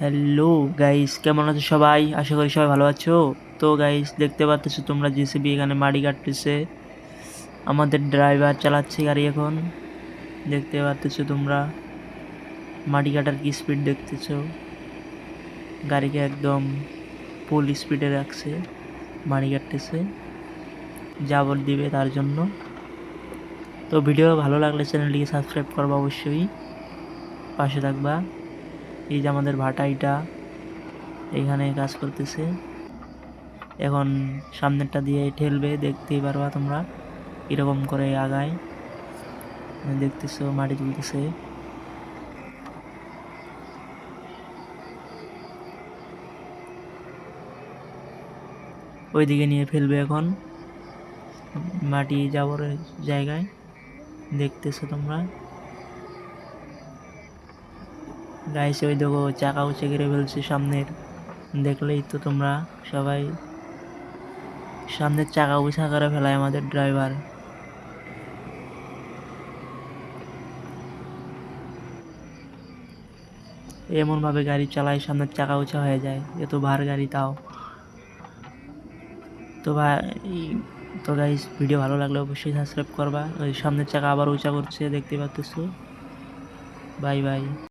Hello guys কেমন আছো সবাই? আশা করি সবাই ভালো আছো। তো গাইস দেখতে পাচ্ছ তোমরা জিসিবি এখানে মাটি কাটতেছে। আমাদের ড্রাইভার চালাচ্ছে গাড়ি এখন। দেখতে পাচ্ছ তোমরা। মাটি কাটার কি স্পিড দেখতেছো? গাড়িকে একদম ফুল স্পিডে রাখছে। মাটি কাটতেছে। জাবর দিবে তার জন্য। তো ভিডিও ভালো লাগলে চ্যানেলটিকে সাবস্ক্রাইব করবা অবশ্যই। পাশে থাকবা। এই যে আমাদের ভাটাইটা এখানে কাজ করতেছে। এখন সামনেরটা দিয়ে ঠেলবে, দেখতেই পারবা তোমরা। এরকম করে আগায়। দেখতেছো, মাটি তুলতেছে। ওইদিকে নিয়ে ফেলবে এখন। মাটি যাওয়ার জায়গায়। দেখতেছো তোমরা। গাইছে ওই দেখো, চাকা উঁচে কেড়ে ফেলছে সামনের। দেখলেই তো তোমরা সবাই। সামনের চাকা উঁচা করে ফেলায় আমাদের ড্রাইভার এমনভাবে গাড়ি চালায় সামনের চাকা উঁচা হয়ে যায়। এত ভার গাড়ি তাও। তো ভাই, তো গাইস ভিডিও ভালো লাগলে অবশ্যই সাবস্ক্রাইব করবা। ওই সামনের চাকা আবার উঁচা করছে, দেখতে পাচ্ছ বাই বাই